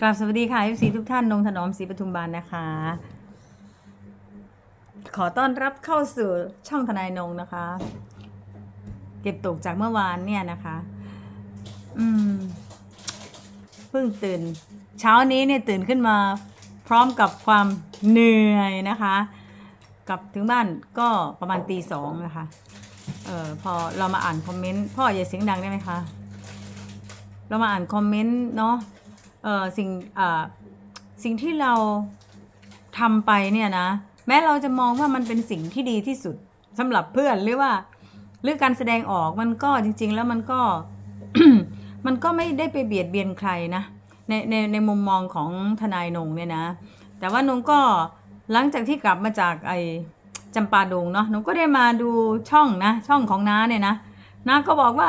กราบสวัสดีค่ะ FC ทุกท่านนงถนอมศรีปทุมบานนะคะ ขอต้อนรับเข้าสู่ช่องทนายนงนะคะ เก็บตกจากเมื่อวานเนี่ยนะคะ อืมเพิ่งตื่น เช้านี้เนี่ยตื่นขึ้นมา พร้อมกับความเหนื่อยนะคะ กลับถึงบ้านก็ประมาณตีสองนะคะ เอ่อพอเรามาอ่านคอมเมนต์พ่ออย่าเสียงดังได้ไหมคะ เรามาอ่านคอมเมนต์เนาะ สิ่งสิ่งที่เราทำไปเนี่ยนะ แม้เราจะมองว่ามันเป็นสิ่งที่ดีที่สุดสำหรับเพื่อนหรือว่าหรือการแสดงออกมันก็จริง ๆ แล้วมันก็มันก็ไม่ได้ไปเบียดเบียนใครนะในในในมุมมองของทนายนงเนี่ยนะ แต่ว่านงก็หลังจากที่กลับมาจากไอจำปาดงเนาะนงก็ได้มาดูช่องนะ ช่องของน้าเนี่ยนะน้าก็บอกว่า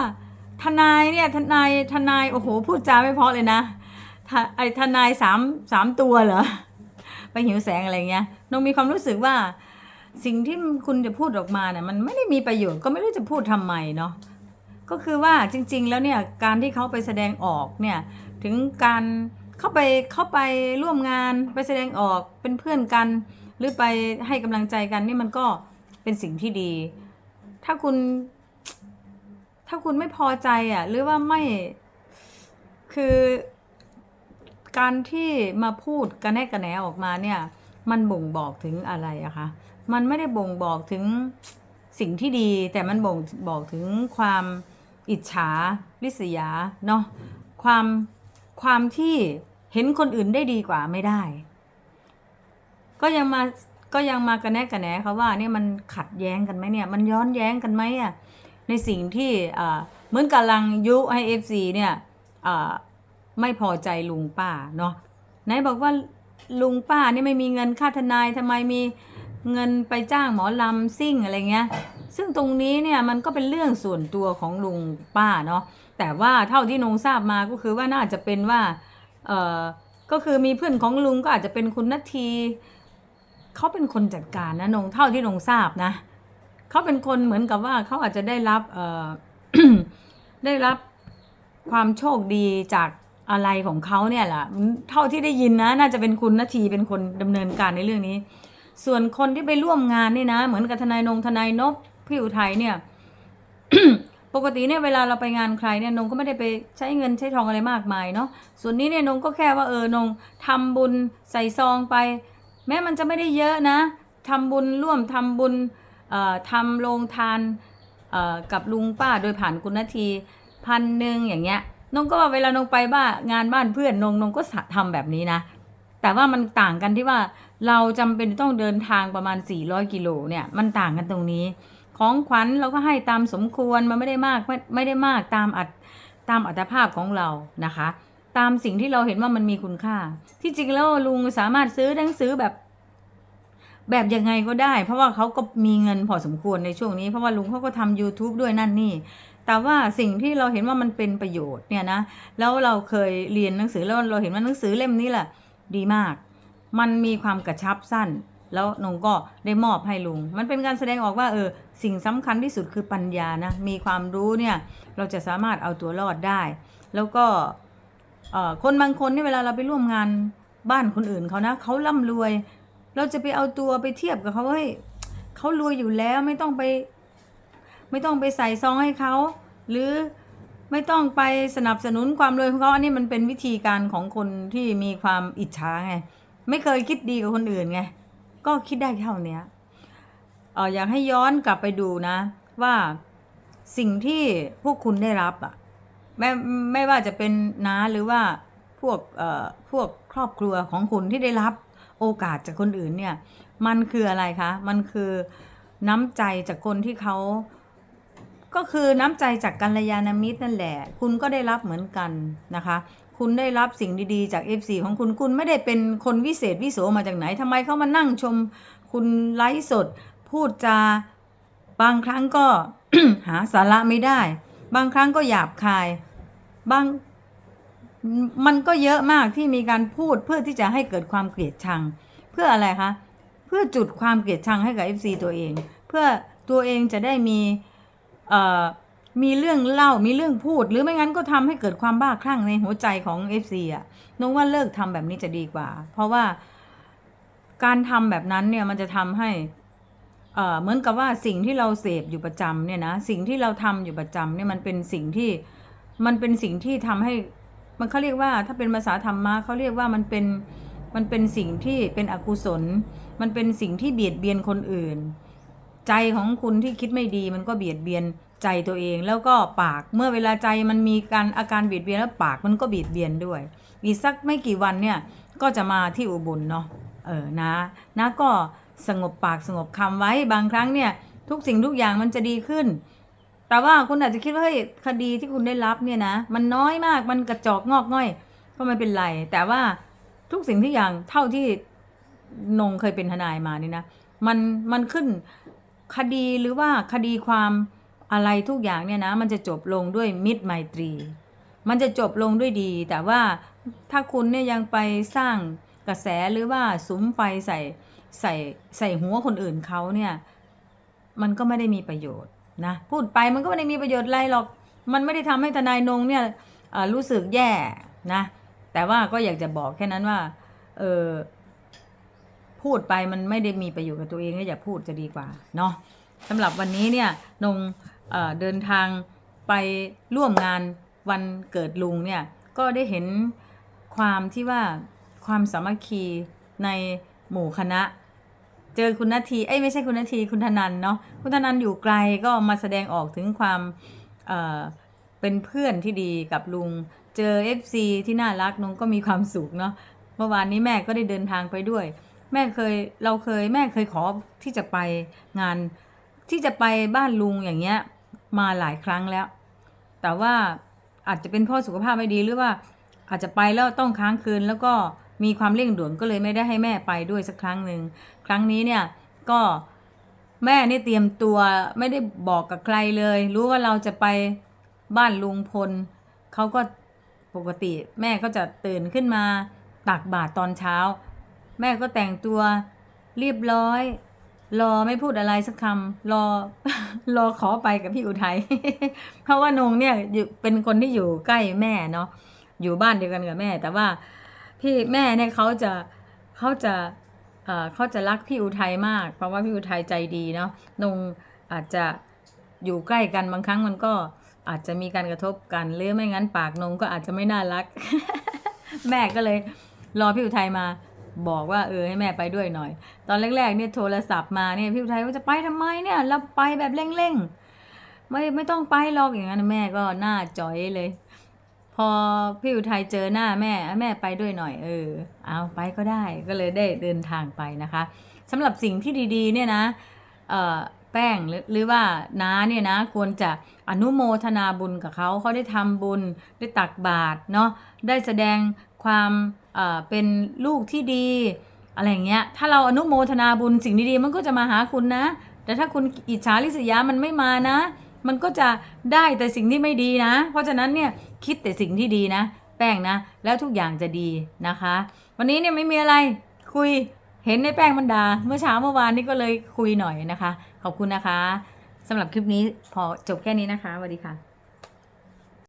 ทนายเนี่ยทนายทนายโอ้โหพูดจาไม่เพราะเลยนะ ไอทนายสามสามตัวเหรอไปหิวแสงอะไรเงี้ยนงมีความรู้สึกว่า สิ่งที่คุณจะพูดออกมาเนี่ยมันไม่ได้มีประโยชน์ก็ไม่รู้จะพูดทำไมเนาะก็คือว่าจริง ๆ แล้วเนี่ยการที่เขาไปแสดงออกเนี่ยถึงการเข้าไปเข้าไปร่วมงานไปแสดงออกเป็นเพื่อนกัน หรือไปให้กำลังใจกันนี่มันก็เป็นสิ่งที่ดี ถ้าคุณ ถ้าคุณไม่พอใจอะหรือว่าไม่คือ การที่มาพูดกันแนกกันแหนออกมาเนี่ย มันบ่งบอกถึงอะไรอะคะ มันไม่ได้บ่งบอกถึงสิ่งที่ดี แต่มันบ่งบอกถึงความอิจฉาริษยาเนาะความความที่เห็นคนอื่นได้ดีกว่าไม่ได้ ก็ยังมาก็ยังมากระแนกกระแหนเขาว่าเนี่ยมันขัดแย้งกันไหมเนี่ยมันย้อนแย้งกันไหมอะในสิ่งที่เหมือนกำลังยุให้เอฟซีเนี่ย ไม่พอใจลุงป้าเนาะไหนบอกว่าลุงป้านี่ไม่มีเงินค่าทนายทำไมมีเงินไปจ้างหมอลำซิ่งอะไรเงี้ย ซึ่งตรงนี้เนี่ยมันก็เป็นเรื่องส่วนตัวของลุงป้าเนาะ แต่ว่าเท่าที่นงทราบมาก็คือว่าน่าจะเป็นว่า เออก็คือมีเพื่อนของลุงก็อาจจะเป็นคุณนาทีเขาเป็นคนจัดการนะนงเท่าที่นงทราบนะเขาเป็นคนเหมือนกับว่าเขาอาจจะได้รับ เออได้รับความโชคดีจาก อะไรของเขาเนี่ยแหละเท่าที่ได้ยินนะ น่าจะเป็นคุณนาทีเป็นคนดำเนินการในเรื่องนี้ ส่วนคนที่ไปร่วมงานนี่นะ เหมือนกับทนายนงทนายนพพี่อุทัยเนี่ย ปกติเนี่ยเวลาเราไปงานใครเนี่ยนงก็ไม่ได้ไปใช้เงินใช้ทองอะไรมากมายเนาะส่วนนี้เนี่ยนงก็แค่ว่าเออนงทำบุญใส่ซองไป แม้มันจะไม่ได้เยอะนะทำบุญร่วมทำบุญทำโรงทานกับลุงป้าโดยผ่านคุณนาทีพันหนึ่งอย่างเงี้ย นงก็ว่าเวลานงไปบ้านงานบ้านเพื่อนนงนงก็สะทำแบบนี้นะ แต่ว่ามันต่างกันที่ว่าเราจำเป็นต้องเดินทางประมาณ 400 กิโลเนี่ยมันต่างกันตรงนี้ ของขวัญเราก็ให้ตามสมควรมันไม่ได้มากไม่ไม่ได้มากตามอัตตามอัตภาพของเรานะคะ ตามสิ่งที่เราเห็นว่ามันมีคุณค่า ที่จริงแล้วลุงสามารถซื้อหนังสือแบบแบบยังไงก็ได้ เพราะว่าเขาก็มีเงินพอสมควรในช่วงนี้ เพราะว่าลุงเขาก็ทำ YouTube ด้วยนั่นนี่ แต่ว่าสิ่งที่เราเห็นว่ามันเป็นประโยชน์เนี่ยนะแล้วเราเคยเรียนหนังสือแล้วเราเห็นว่าหนังสือเล่มนี้แหละดีมาก มันมีความกระชับสั้น แล้วนงก็ได้มอบให้ลุง มันเป็นการแสดงออกว่าเออสิ่งสำคัญที่สุดคือปัญญานะมีความรู้เนี่ยเราจะสามารถเอาตัวรอดได้ แล้วก็คนบางคนที่เวลาเราไปร่วมงานบ้านคนอื่นเขานะเขาร่ำรวย เราจะไปเอาตัวไปเทียบกับเขาเฮ้ยเขารวยอยู่แล้วไม่ต้องไป ไม่ต้องไปใส่ซองให้เขา หรือไม่ต้องไปสนับสนุนความรวยของเขาอันนี้มันเป็นวิธีการของคนที่มีความอิจฉาไง ไม่เคยคิดดีกับคนอื่นไง ก็คิดได้เท่านี้เอออยากให้ย้อนกลับไปดูนะ ว่าสิ่งที่พวกคุณได้รับอะไม่ไม่ว่าจะเป็นน้าหรือว่าพวกเอ่อพวกครอบครัวของคุณที่ได้รับโอกาสจากคนอื่นเนี่ย มันคืออะไรคะ มันคือน้ำใจจากคนที่เขา ก็คือน้ำใจจากกัลยาณมิตรนั่นแหละ คุณก็ได้รับเหมือนกันนะคะ คุณได้รับสิ่งดีๆจาก FC ของคุณคุณไม่ได้เป็นคนวิเศษวิโสมาจากไหนทำไมเขามานั่งชม คุณไลฟ์สด พูดจา บางครั้งก็หาสาระไม่ได้ บางครั้งก็หยาบคาย บางมันก็เยอะมากที่มีการพูดเพื่อที่จะให้เกิดความเกลียดชัง เพื่ออะไรคะ เพื่อจุดความเกลียดชังให้กับ FC ตัวเอง เพื่อตัวเองจะได้มี มีเรื่องเล่ามีเรื่องพูด หรือไม่งั้นก็ทำให้เกิดความบ้าคลั่งในหัวใจของ FC อะน้องว่าเลิกทำแบบนี้จะดีกว่า เพราะว่าการทำแบบนั้นเนี่ยมันจะทำให้เอ่อเหมือนกับว่าสิ่งที่เราเสพอยู่ประจำเนี่ยนะสิ่งที่เราทำอยู่ประจำเนี่ยมันเป็นสิ่งที่มันเป็นสิ่งที่ทำให้มันเขาเรียกว่าถ้าเป็นภาษาธรรมะเขาเรียกว่ามันเป็นมันเป็นสิ่งที่เป็นอกุศล มันเป็นสิ่งที่เบียดเบียนคนอื่น ใจของคุณที่คิดไม่ดีมันก็เบียดเบียนใจตัวเอง แล้วก็ปากเมื่อเวลาใจมันมีการอาการเบียดเบียนแล้วปากมันก็เบียดเบียนด้วย อีกสักไม่กี่วันเนี่ยก็จะมาที่อุบลเนาะเออนะนะก็สงบปากสงบคำไว้บางครั้งเนี่ยทุกสิ่งทุกอย่างมันจะดีขึ้น แต่ว่าคุณอาจจะคิดว่าเฮ้ยคดีที่คุณได้รับเนี่ยนะมันน้อยมากมันกระจอกงอกง่อย ก็ไม่เป็นไร แต่ว่าทุกสิ่งทุกอย่างเท่าที่นงเคยเป็นทนายมานี่นะมันมันขึ้น คดีหรือว่าคดีความอะไรทุกอย่างเนี่ยนะ มันจะจบลงด้วยมิตรไมตรี มันจะจบลงด้วยดี แต่ว่าถ้าคุณเนี่ยยังไปสร้างกระแสหรือว่าสุมไฟใส่ใส่ใส่หัวคนอื่นเขาเนี่ย มันก็ไม่ได้มีประโยชน์นะพูดไปมันก็ไม่ได้มีประโยชน์อะไรหรอก มันไม่ได้ทำให้ทนายนงเนี่ยรู้สึกแย่นะ แต่ว่าก็อยากจะบอกแค่นั้นว่า เออ พูดไปมันไม่ได้มีประโยชน์กับตัวเองก็อย่าพูดจะดีกว่าเนาะสำหรับวันนี้เนี่ยนงเเดินทางไปร่วมงานวันเกิดลุงเนี่ยก็ได้เห็นความที่ว่าความสามัคคีในหมู่คณะ เจอคุณนาทีเอ้ยไม่ใช่คุณนาทีคุณธนันเนาะคุณธนันอยู่ไกลก็มาแสดงออกถึงความเเป็นเพื่อนที่ดีกับลุง เจอ FC ที่น่ารักนงก็มีความสุขเนาะเมื่อวานนี้แม่ก็ได้เดินทางไปด้วย แม่เคยเราเคยแม่เคยขอที่จะไปงานที่จะไปบ้านลุงอย่างเงี้ยมาหลายครั้งแล้ว แต่ว่าอาจจะเป็นเพ่อสุขภาพไม่ดีหรือว่าอาจจะไปแล้วต้องค้างคืน แล้วก็มีความเร่งด่วนก็เลยไม่ได้ให้แม่ไปด้วยสักครั้งหนึ่งครั้งนี้เนี่ยก็แม่นี่เตรียมตัวไม่ได้บอกกับใครเลย รู้ว่าเราจะไปบ้านลุงพลเขาก็ปกติแม่ก็จะตื่นขึ้นมาตักบาตรตอนเช้า แม่ก็แต่งตัวเรียบร้อย รอไม่พูดอะไรสักคำรอรอขอไปกับพี่อุทัยเพราะว่านงเนี่ยเป็นคนที่อยู่ใกล้แม่เนาะอยู่บ้านเดียวกันกับแม่ แต่ว่าพี่แม่เนี่ยเขาจะเขาจะเขาจะรักพี่อุทัยมาก เพราะว่าพี่อุทัยใจดีเนาะนงอาจจะอยู่ใกล้กันบางครั้งมันก็อาจจะมีการกระทบกันหรือไม่งั้นปากนงก็อาจจะไม่น่ารัก แม่ก็เลยรอพี่อุทัยมา บอกว่าเออให้แม่ไปด้วยหน่อย ตอนแรกๆเนี่ยโทรศัพท์มาเนี่ยพี่อุทัยว่าจะไปทำไมเนี่ยเราไปแบบเร่งๆไม่ไม่ต้องไปหรอกอย่างนั้นแม่ก็หน้าจ๋อยเลย พอพี่อุทัยเจอหน้าแม่แม่ไปด้วยหน่อยเออ เอาไปก็ได้ก็เลยได้เดินทางไปนะคะสำหรับสิ่งที่ดีๆ เนี่ยนะเออแป้งหรือหรือว่าน้าเนี่ยนะควรจะอนุโมทนาบุญกับเขาเขาได้ทำบุญได้ตักบาตรเนาะได้แสดง ความเอ่อเป็นลูกที่ดี อะไรอย่างเงี้ย ถ้าเราอนุโมทนาบุญสิ่งดีๆมันก็จะมาหาคุณนะ แต่ถ้าคุณอิจฉาริษยามันไม่มานะ มันก็จะได้แต่สิ่งที่ไม่ดีนะ เพราะฉะนั้นเนี่ยคิดแต่สิ่งที่ดีนะ แป้งนะ แล้วทุกอย่างจะดีนะคะ วันนี้เนี่ยไม่มีอะไรคุยเห็นในแป้งมันดา เมื่อเช้าเมื่อวานนี้ก็เลยคุยหน่อยนะคะ ขอบคุณนะคะสำหรับคลิปนี้พอจบแค่นี้นะคะสวัสดีค่ะ